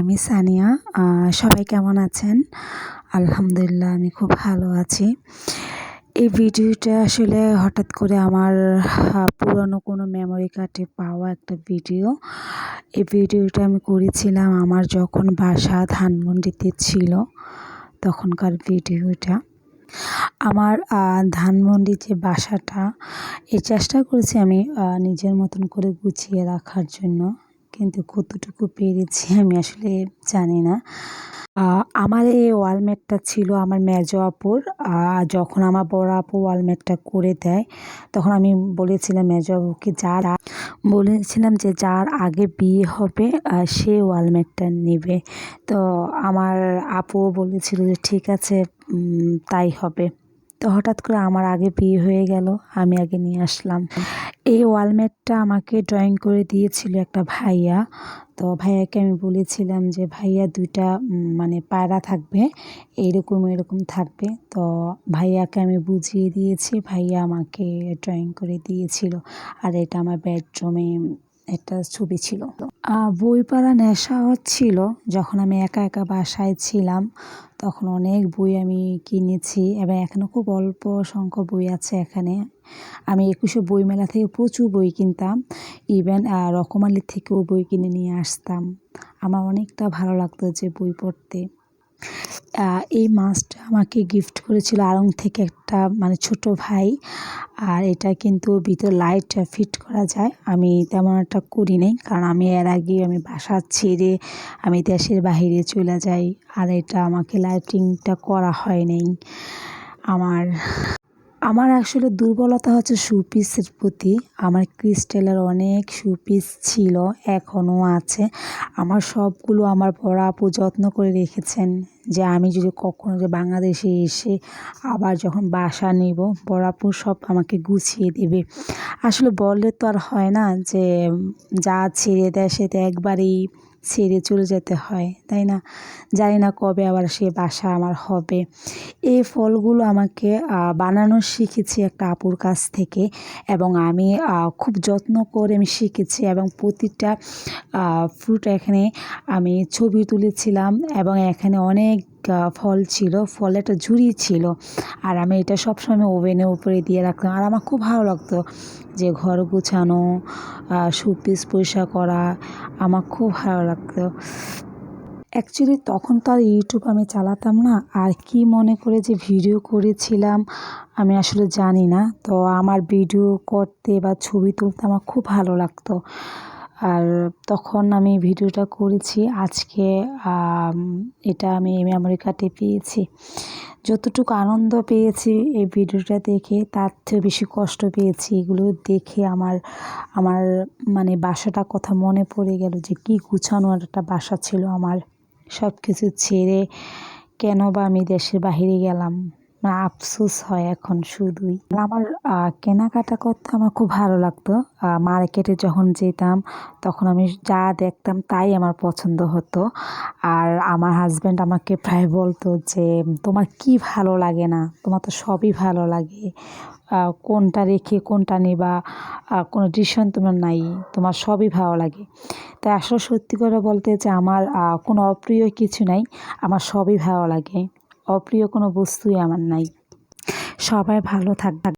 আমি সানিয়া সবাই কেমন আছেন? আলহামদুলিল্লাহ, আমি খুব ভালো আছি। এই ভিডিওটা আসলে হঠাৎ করে আমার পুরনো কোনো মেমোরি কার্ডে পাওয়া একটা ভিডিও এই ভিডিওটা আমি করেছিলাম আমার যখন বাসা ধানমন্ডিতে ছিল, তখনকার ভিডিওটা আমার ধানমন্ডি যে বাসাটা, এই চেষ্টা করেছি আমি নিজের মতন করে গুছিয়ে রাখার জন্য। কিন্তু কতটুকু পেরেছি আমি আসলে জানি না। আমার এই ওয়ালমেটটা ছিল আমার মেজো আপুর। যখন আমার বড় আপু ওয়ালমেটটা করে দেয়, তখন আমি বলেছিলাম মেজো আপুকে যার বলেছিলাম যে যার আগে বিয়ে হবে সে ওয়ালমেটটা নেবে। তো আমার আপুও বলেছিল যে ঠিক আছে তাই হবে। তো হঠাৎ করে আমার আগে বিয়ে হয়ে গেল, আমি আগে নিয়ে আসলাম। এই ওয়ালমেটটা আমাকে ড্রয়িং করে দিয়েছিল একটা ভাইয়া। তো ভাইয়াকে আমি বলেছিলাম যে, ভাইয়া দুইটা মানে পায়রা থাকবে এইরকম এরকম থাকবে। তো ভাইয়াকে আমি বুঝিয়ে দিয়েছি, ভাইয়া আমাকে ড্রয়িং করে দিয়েছিল। আর এটা আমার বেডরুমে একটা ছবি ছিল। বই পড়া নেশা হচ্ছিল। যখন আমি একা একা বাসায় ছিলাম, তখন অনেক বই আমি কিনেছি এবং এখনও খুব অল্প সংখ্যক বই আছে এখানে। আমি একুশে বইমেলা থেকে প্রচুর বই কিনতাম। ইভেন রকমালির থেকেও বই কিনে নিয়ে আসতাম। আমার অনেকটা ভালো লাগতো যে বই পড়তে। এই মাছটা আমাকে গিফট করেছিল আড়ং থেকে একটা মানে ছোট ভাই। আর এটা কিন্তু ভিতরে লাইট ফিট করা যায়। আমি তেমন একটা করি নাই, কারণ আমি এর আগে আমি বাসা ছেড়ে আমি দেশের বাহিরে চলে যাই। আর এটা আমাকে লাইটিংটা করা হয় নাই। আমার আমার আসলে দুর্বলতা হচ্ছে শোপিসের প্রতি। আমার ক্রিস্টালের অনেক শোপিস ছিল, এখনও আছে। আমার সবগুলো আমার বড় আপু যত্ন করে রেখেছেন যে আমি যদি কখনো যে বাংলাদেশে এসে আবার যখন বাসা নিব, বড় আপু সব আমাকে গুছিয়ে দেবে। আসলে বললে তো আর হয় না যে যা ছেড়ে দেয় সে তো একবারেই ছেড়ে চলে যেতে হয়, তাই না? জানি না কবে আবার সে বাসা আমার হবে। এই ফলগুলো আমাকে বানানো শিখেছি একটা আপুর কাছ থেকে এবং আমি খুব যত্ন করে আমি শিখেছি এবং প্রতিটা ফ্রুট এখানে আমি ছবি তুলেছিলাম এবং এখানে অনেক ফল ছিল, ফলে একটা ঝুড়ি ছিল। আর আমি এটা সবসময় ওভেনের উপরে দিয়ে রাখতাম। আর আমার খুব ভালো লাগতো যে ঘর গুছানো শোপিস পরিষ্কার করা, আমার খুব ভালো লাগতো। অ্যাকচুয়ালি তখন তো আর ইউটিউব আমি চালাতাম না। আর কি মনে করে যে ভিডিও করেছিলাম, আমি আসলে জানি না। তো আমার ভিডিও করতে বা ছবি তুলতে আমার খুব ভালো লাগতো। আর তখন আমি ভিডিওটা করেছি। আজকে এটা আমি মেমোরি কার্ডে পেয়েছি। যতটুকু আনন্দ পেয়েছি এই ভিডিওটা দেখে, তার চেয়ে বেশি কষ্ট পেয়েছি এগুলো দেখে আমার আমার মানে বাসাটা কথা মনে পড়ে গেল যে কি গুছানো একটা বাসা ছিল আমার। সব কিছু ছেড়ে কেন বা আমি দেশের বাহিরে গেলাম? মানে আফসোস হয় এখন শুধুই। আমার কেনাকাটা করতে আমার খুব ভালো লাগতো। মার্কেটে যখন যেতাম, তখন আমি যা দেখতাম তাই আমার পছন্দ হতো। আর আমার হাজব্যান্ড আমাকে প্রায় বলতো যে, তোমার কি ভালো লাগে না? তোমার তো সবই ভালো লাগে। কোনটা রেখে কোনটা নেবা? কোনো ডিসিশন তোমার নাই। তোমার সবই ভালো লাগে। তাই আসলে সত্যি করে বলতে যে, আমার কোনো অপ্রিয় কিছু নাই। আমার সবই ভালো লাগে। অপ্রিয় কোনো বস্তুই আমার নাই। সবাই ভালো থাকবে।